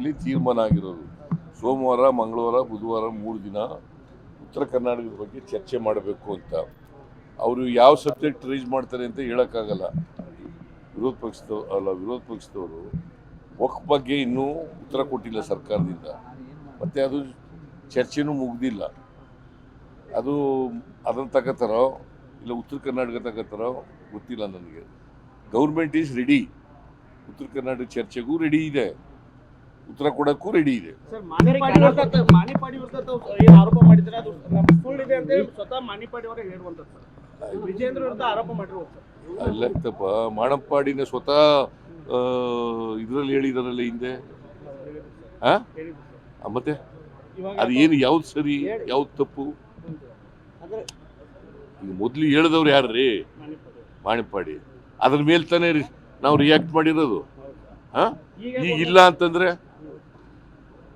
ಕಮಿಟಿನಲ್ಲಿ ತೀರ್ಮಾನ ಆಗಿರೋದು. ಸೋಮವಾರ, ಮಂಗಳವಾರ, ಬುಧವಾರ ಮೂರು ದಿನ ಉತ್ತರ ಕರ್ನಾಟಕದ ಬಗ್ಗೆ ಚರ್ಚೆ ಮಾಡಬೇಕು ಅಂತ. ಅವರು ಯಾವ ಸಬ್ಜೆಕ್ಟ್ ರೈಸ್ ಮಾಡ್ತಾರೆ ಅಂತ ಹೇಳೋಕ್ಕಾಗಲ್ಲ. ವಿರೋಧ ಪಕ್ಷದವ್ರು ಅಲ್ಲ, ವಿರೋಧ ಪಕ್ಷದವರು ವಕ್ ಬಗ್ಗೆ ಇನ್ನೂ ಉತ್ತರ ಕೊಟ್ಟಿಲ್ಲ ಸರ್ಕಾರದಿಂದ. ಮತ್ತು ಅದು ಚರ್ಚೆನೂ ಮುಗ್ದಿಲ್ಲ. ಅದು ಅದನ್ನು ತಗೋತಾರೋ ಇಲ್ಲ ಉತ್ತರ ಕರ್ನಾಟಕ ತಗೋತಾರೋ ಗೊತ್ತಿಲ್ಲ ನನಗೆ. Government is ready. Uttara Karnataka ಚರ್ಚೆಗೂ ready ಇದೆ. ಉತ್ತರ ಕೊಡೋಕ್ಕೂ ರೆಡಿ ಇದೆ. ಸರ್ ಮಾನಿಪಾಡಿ ವಿರುದ್ಧ ಮಾನಿಪಾಡಿ ವಿರುದ್ಧ ತಾವು ಏನು ಆರೋಪ ಮಾಡಿದ್ರೆ ಅದು ನಮ್ಮ ಸುಳ್ಳಿದೆ ಅಂತ ಹೇಳಿ ಸ್ವತಃ ಮಾನಿಪಾಡಿ ಅವರೇ ಹೇಳುವಂಥದ್ದು ಸರ್. ವಿಜೇಂದ್ರ ವಿರುದ್ಧ ಆರೋಪ ಮಾಡಿರೋದು ಸರ್. ಇಲ್ಲ ಮಾಣಪ್ಪಾಡಿನ ಸ್ವತಃ ಇದರಲ್ಲಿ ಹೇಳಿದಾರಲ್ಲ ಹಿಂದೆ. ಮತ್ತೆ? ಅದು ಏನು ಯಾವ್ದು ಸರಿ ಯಾವ್ದು ತಪ್ಪು? ಅಂದ್ರೆ ಈಗ ಮೊದಲು ಹೇಳಿದವ್ರು ಯಾರು ರೀ ಮಾನಿಪಾಡಿ ಮಾಣಿಪ್ಪಾಡಿ ಅದ್ರ ಮೇಲೆ ತಾನೇ ರಿ- ನಾವು ರಿಯಾಕ್ಟ್ ಮಾಡಿರೋದು. ಹಾ ಈಗ ಇಲ್ಲ ಅಂತಂದ್ರೆ?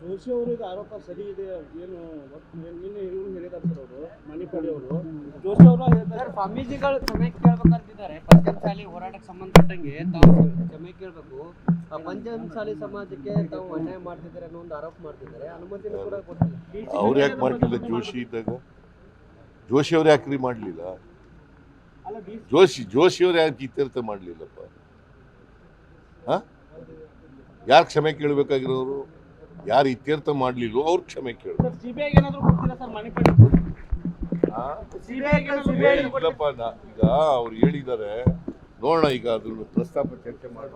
ಜೋಶಿ ಅವರು ಆರೋಪ ಸರಿ ಇದೆ ಏನು ನಿನ್ನೆ ಇವ್ರು ಹೇಳಿದಾರೆ ಸರ್ ಅವರು ಮಣಿಪಾಲಿ ಅವರು. ಜೋಶಿ ಅವರು ಹೇಳ್ತಾರೆ ಸ್ವಾಮೀಜಿಗಳು ಕ್ಷಮೆ ಕೇಳ್ಬೇಕಂತಿದ್ದಾರೆ. ಪಂಚಮಸಾಲಿ ಹೋರಾಟಕ್ಕೆ ಸಂಬಂಧಪಟ್ಟಂಗೆ ತಾವು ಕ್ಷಮೆ ಕೇಳಬೇಕು. ಪಂಚಮಸಾಲಿ ಸಮಾಜಕ್ಕೆ ತಾವು ಅನ್ಯಾಯ ಮಾಡ್ತಿದ್ದಾರೆ ಅನ್ನೋ ಒಂದು ಆರೋಪ ಮಾಡ್ತಿದ್ದಾರೆ. ಅನುಮತಿನೂ ಕೂಡ ಕೊಟ್ಟಿಲ್ಲ. ಅವ್ರು ಯಾಕೆ ಮಾಡಲಿಲ್ಲ? ಜೋಶಿ ಇದ್ದಾಗ ಜೋಶಿ ಅವ್ರು ಯಾಕ್ರಿ ಮಾಡಲಿಲ್ಲ? ಅಲ್ಲ ಡಿ ಜೋಶಿ ಜೋಶಿ ಅವ್ರು ಯಾಕೆ ಇತ್ಯರ್ಥ ಮಾಡಲಿಲ್ಲಪ್ಪ? ಹಾಂ? ಯಾರು ಕ್ಷಮೆ ಕೇಳಬೇಕಾಗಿರೋರು? ಯಾರು ಇತ್ಯರ್ಥ ಮಾಡಲಿಲ್ಲ ಅವ್ರು ಕ್ಷಮೆ ಕೇಳಿ ಇಲ್ಲಪ್ಪ ಈಗ ಅವ್ರು ಹೇಳಿದ್ದಾರೆ. ನೋಡೋಣ ಈಗ ಅದ್ರ ಪ್ರಸ್ತಾಪ ಚರ್ಚೆ ಮಾಡಿ